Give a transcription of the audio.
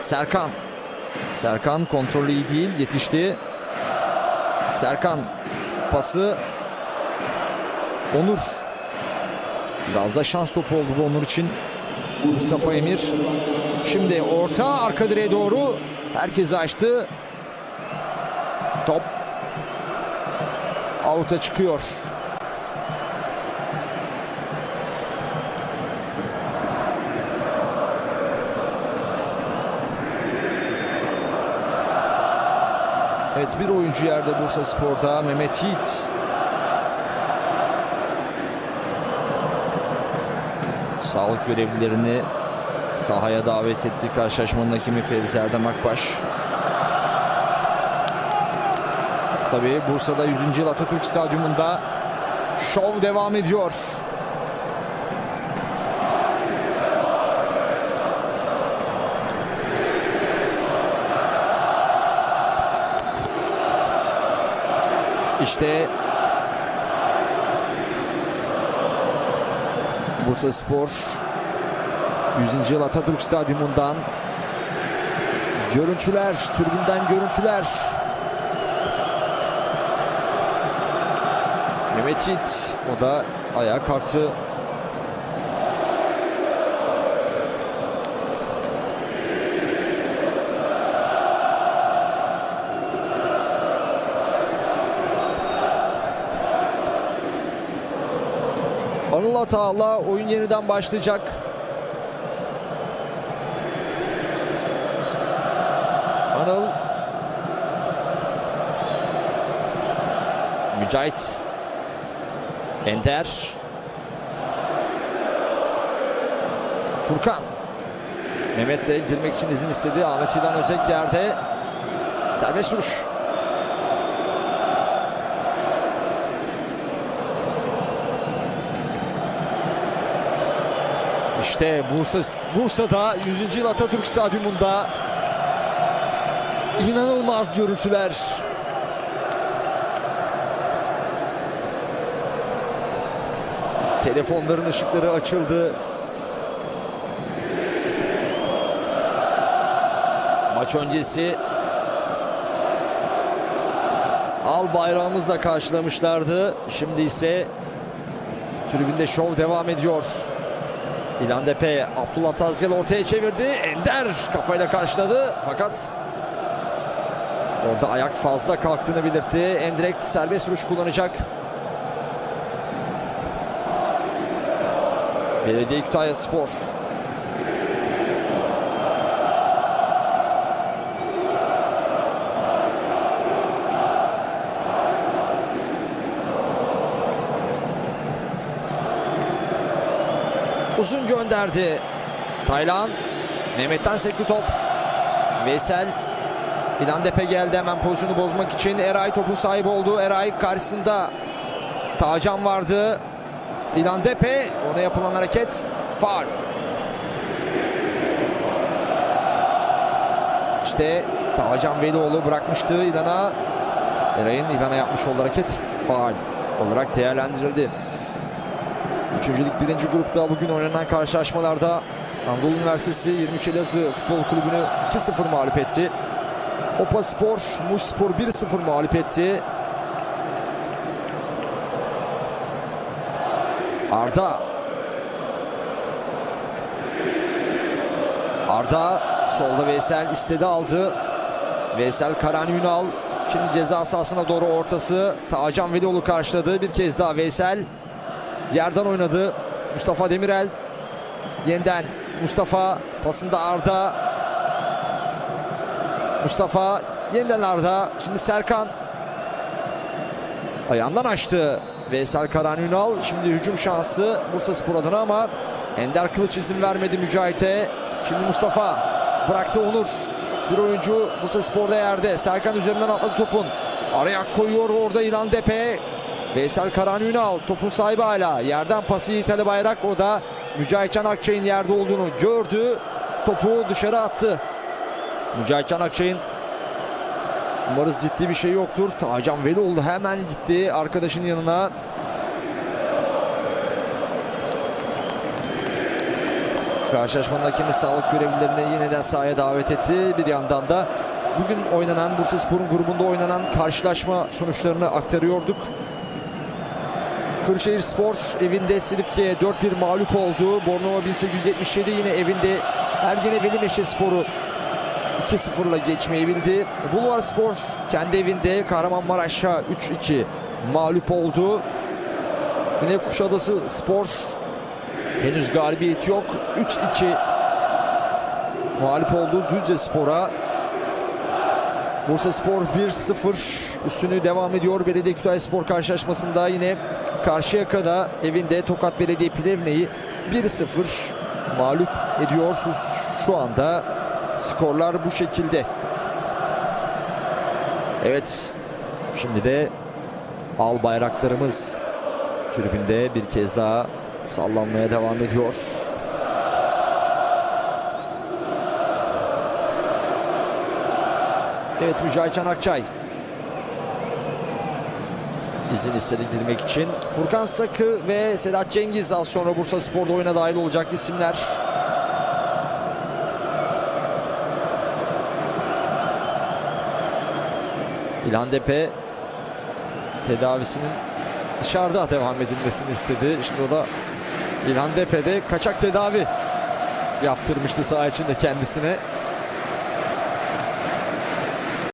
Serkan. Serkan kontrolü iyi değil. Yetişti. Serkan pası. Onur. Biraz da şans topu oldu bu Onur için. Mustafa Emir. Şimdi orta arka direğe doğru. Herkesi açtı. Top. Out'a çıkıyor. Evet bir oyuncu yerde Bursa Spor'da Mehmet Yiğit. Sağlık görevlilerini sahaya davet etti. Karşılaşmanın hakemi Feriz Erdem Akbaş. Tabii Bursa'da 100. yıl Atatürk Stadyumunda şov devam ediyor. İşte Bursa Spor 100. yıl Atatürk Stadyumundan görüntüler, tribünden görüntüler. Mehmet Yiğit o da ayağa kalktı. Anıl Atağ'la oyun yeniden başlayacak. Anıl Mücahit Ender Furkan Mehmet de girmek için izin istedi. Ahmet İlhan Özek yerde serbest vuruş. İşte Bursa Bursa'da 100. yıl Atatürk Stadyumunda inanılmaz görüntüler. Telefonların ışıkları açıldı. Maç öncesi al bayrağımızla karşılamışlardı. Şimdi ise tribünde şov devam ediyor. İlhan Depe Abdullah Tazgel ortaya çevirdi. Ender kafayla karşıladı fakat orada ayak fazla kalktığını belirtti. Endirekt serbest vuruş kullanacak. Belediye Kütahya Spor. Uzun gönderdi. Taylan. Mehmet'ten sekti top. Veysel. İlhan Depe geldi hemen pozisyonu bozmak için. Eray topun sahibi oldu. Eray karşısında Tacan vardı. İlhan Depe. Ona yapılan hareket. Faul. İşte Tacan Velioğlu bırakmıştı İlhan'a. Eray'ın İlhan'a yapmış olduğu hareket faul olarak değerlendirildi. Üçüncülük birinci grupta bugün oynanan karşılaşmalarda Anadolu Üniversitesi 23 Elazığ Futbol Kulübü'nü 2-0 mağlup etti. Opa Spor, Muş Spor 1-0 mağlup etti. Arda. Arda solda Veysel istedi aldı. Veysel Karan Ünal şimdi ceza sahasına doğru ortası. Tacan Velioğlu karşıladı. Bir kez daha Veysel Yerden oynadı. Mustafa Demirel. Yeniden Mustafa pasında Arda. Mustafa yeniden Arda. Şimdi Serkan. Ayağından açtı. Veysel Karan Ünal. Şimdi hücum şansı Bursa Spor adına ama Ender Kılıç izin vermedi Mücahit'e. Şimdi Mustafa bıraktı Onur. Bir oyuncu Bursa Spor'da yerde. Serkan üzerinden atladı topun. Araya koyuyor orada İlhan Depe. Veysel Karan Ünal topun sahibi hala. Yerden pası Yiğit Ali Bayrak o da Mücahit Can Akçay'ın yerde olduğunu gördü. Topu dışarı attı. Mücahit Can Akçay'ın umarız ciddi bir şey yoktur. Tacan Velioğlu hemen gitti arkadaşının yanına. Karşılaşmanın hakemi sağlık görevlilerini yeniden sahaya davet etti. Bir yandan da bugün oynanan Bursaspor'un grubunda oynanan karşılaşma sonuçlarını aktarıyorduk. Kırşehir Spor evinde Silifke'ye 4-1 mağlup oldu. Bornova 1877 yine evinde Ergene Velimeşe Spor'u 2-0'la geçmeyi bildi. Bulvar Spor kendi evinde Kahramanmaraş'a 3-2 mağlup oldu. Yine Kuşadası Spor henüz galibiyet yok. 3-2 mağlup oldu Düzce Spor'a. Bursa Spor 1-0 üstünü devam ediyor. Belediye Kütahya Spor karşılaşmasında yine Karşıyaka'da evinde Tokat Belediye Plevne'yi 1-0 mağlup ediyorsunuz. Şu anda skorlar bu şekilde. Evet. Şimdi de al bayraklarımız tribünde bir kez daha sallanmaya devam ediyor. Evet Mücahit Can Akçay. İzin istedi girmek için. Furkan Sakı ve Sedat Cengiz az sonra Bursa Spor'da oyuna dahil olacak isimler. İlhan Depe tedavisinin dışarıda devam edilmesini istedi. Şimdi o da İlhan Depe'de kaçak tedavi yaptırmıştı saha içinde kendisine.